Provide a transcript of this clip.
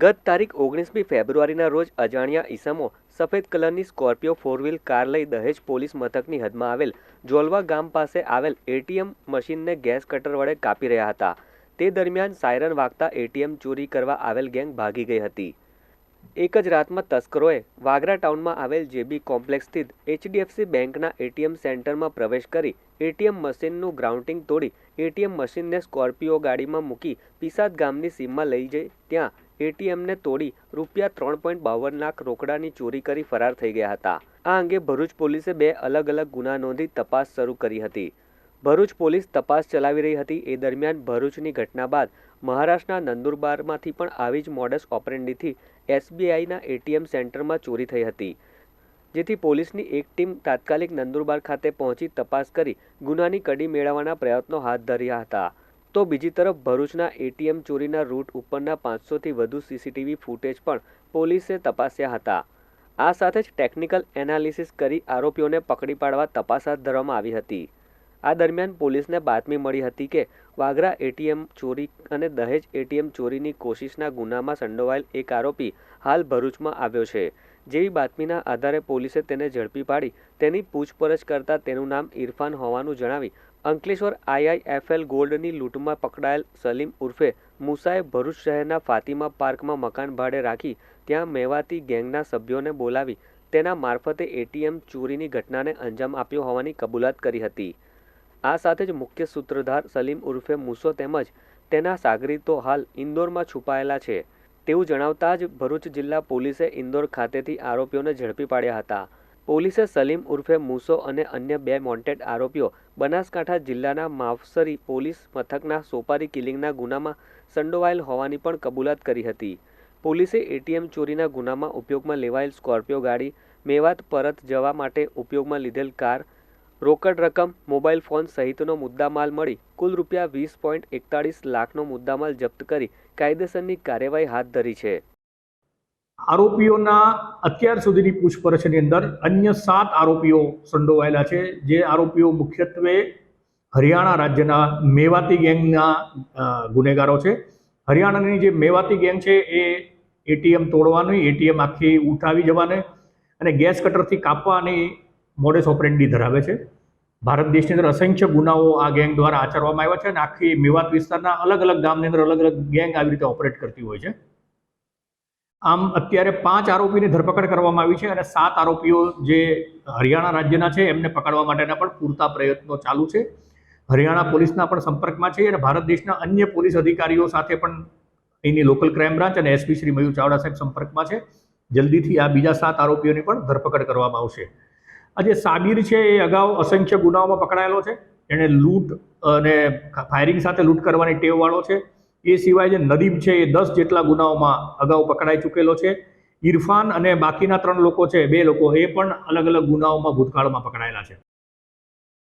ગત તારીખ ઓગણીસમી ફેબ્રુઆરીના રોજ અજાણ્યા ઈસમો સફેદ કલરની સ્કોર્પિયો ફોર વ્હીલ કાર લઈ દહેજ પોલીસ મથકની હદમાં આવેલ જોલવા ગામ પાસે આવેલ એટીએમ મશીનને ગેસ કટર વડે કાપી રહ્યા હતા. તે દરમિયાન સાયરન વાગતા એટીએમ ચોરી કરવા આવેલ ગેંગ ભાગી ગઈ હતી. એક જ રાતમાં તસ્કરોએ વાગરા ટાઉનમાં આવેલ જેબી કોમ્પ્લેક્સ સ્થિત એચડીએફસી બેંકના એટીએમ સેન્ટરમાં પ્રવેશ કરી એટીએમ મશીનનું ગ્રાઉન્ડિંગ તોડી એટીએમ મશીનને સ્કોર્પિયો ગાડીમાં મૂકી પિસાદ ગામની સીમમાં લઈ જઈ ત્યાં એટીએમને તોડી રૂપિયા ત્રણ પોઈન્ટ બાવન લાખ રોકડાની ચોરી કરી ફરાર થઈ ગયા હતા. આ અંગે ભરૂચ પોલીસે બે અલગ અલગ ગુના નોંધી તપાસ શરૂ કરી હતી. ભરૂચ પોલીસ તપાસ ચલાવી રહી હતી. એ દરમિયાન ભરૂચની ઘટના બાદ મહારાષ્ટ્રના નંદુરબારમાંથી પણ આવી જ મોડસ ઓપરેન્ડીથી એસબીઆઈના એટીએમ સેન્ટરમાં ચોરી થઈ હતી. જેથી પોલીસની એક ટીમ તાત્કાલિક નંદુરબાર ખાતે પહોંચી તપાસ કરી ગુનાની કડી મેળવવાના પ્રયત્નો હાથ ધર્યા હતા. તો બીજી તરફ ભરૂચના એટીએમ ચોરીના રૂટ ઉપરના પાંચસોથી વધુ સીસીટીવી ફૂટેજ પણ પોલીસે તપાસ્યા હતા. આ સાથે જ ટેકનિકલ એનાલિસિસ કરી આરોપીઓને પકડી પાડવા તપાસ હાથ ધરવામાં આવી હતી. આ દરમિયાન પોલીસને બાતમી મળી હતી કે વાગરા એટીએમ ચોરી અને દહેજ એટીએમ ચોરીની કોશિશના ગુનામાં સંડોવાયેલ એક આરોપી હાલ ભરૂચમાં આવ્યો છે. જેવી બાતમીના આધારે પોલીસે તેને ઝડપી પાડી તેની પૂછપરછ કરતા તેનું નામ ઇરફાન હોવાનું જણાવી અંકલેશ્વર આઈઆઈએફએલ ગોલ્ડની લૂંટમાં પકડાયેલ સલીમ ઉર્ફે મુસાએ ભરૂચ શહેરના ફાતિમા પાર્કમાં મકાન ભાડે રાખી ત્યાં મેવાતી ગેંગના સભ્યોને બોલાવી તેના મારફતે એટીએમ ચોરીની ઘટનાને અંજામ આપ્યો હોવાની કબૂલાત કરી હતી. આ સાથે જ મુખ્ય સૂત્રધાર સલીમ ઉર્ફે મુસો તેમજ તેના સાગરીતો હાલ ઇન્દોરમાં છુપાયેલા છે. તેવું જણાવતા જ ભરૂચ જિલ્લા પોલીસે ઇન્દોર ખાતેથી આરોપીઓને ઝડપી પાડ્યા હતા. પોલીસે સલીમ ઉર્ફે મુસો અને અન્ય બે વોન્ટેડ આરોપીઓ બનાસકાંઠા જિલ્લાના માવસરી પોલીસ મથકના સોપારી કિલિંગના ગુનામાં સંડોવાયેલ હોવાની પણ કબૂલાત કરી હતી. પોલીસે એટીએમ ચોરીના ગુનામાં ઉપયોગમાં લેવાયેલ સ્કોર્પિયો ગાડી, મેવાત પરત જવા માટે ઉપયોગમાં લીધેલ કાર, રોકડ રકમ, મોબાઈલ ફોન સહિતનો મુદ્દામાલ મળી કુલ રૂપિયા વીસ પોઈન્ટ એકતાળીસ લાખનો મુદ્દામાલ જપ્ત કરી કાયદેસરની કાર્યવાહી હાથ ધરી છે. આરોપીઓના અત્યાર સુધીની પૂછપરછની અંદર અન્ય સાત આરોપીઓ સંડોવાયેલા છે. જે આરોપીઓ મુખ્યત્વે હરિયાણા રાજ્યના મેવાતી ગેંગના ગુનેગારો છે. હરિયાણાની જે મેવાતી ગેંગ છે એ એટીએમ તોડવાની, એટીએમ આખી ઉઠાવી જવાની અને ગેસ કટરથી કાપવાની મોડેસ ઓપરેન્ડી ધરાવે છે. ભારત દેશની અંદર અસંખ્ય ગુનાઓ આ ગેંગ દ્વારા આચરવામાં આવ્યા છે અને આખી મેવાત વિસ્તારના અલગ અલગ ગામની અંદર અલગ અલગ ગેંગ આવી રીતે ઓપરેટ કરતી હોય છે. આમ અત્યારે પાંચ આરોપીની ધરપકડ કરવામાં આવી છે અને સાત આરોપીઓ જે હરિયાણા રાજ્યના છે એમને પકડવા માટેના પણ પૂરતા પ્રયત્નો ચાલુ છે. હરિયાણા પોલીસના પણ સંપર્કમાં છે અને ભારત દેશના અન્ય પોલીસ અધિકારીઓ સાથે પણ અહીંની લોકલ ક્રાઇમ બ્રાન્ચ અને એસપી શ્રી મયુર ચાવડા સાહેબ સંપર્કમાં છે. જલ્દીથી આ બીજા સાત આરોપીઓની પણ ધરપકડ કરવામાં આવશે. આજે સાબીર છે એ અગાઉ અસંખ્ય ગુનાઓમાં પકડાયેલો છે. એણે લૂંટ અને ફાયરિંગ સાથે લૂંટ કરવાની ટેવવાળો છે. એ સિવાય જે નદીમ છે એ દસ જેટલા ગુનાઓમાં અગાઉ પકડાઈ ચૂકેલો છે. ઇરફાન અને બાકીના ત્રણ લોકો છે, બે લોકો, એ પણ અલગ અલગ ગુનાઓમાં ભૂતકાળમાં પકડાયેલા છે.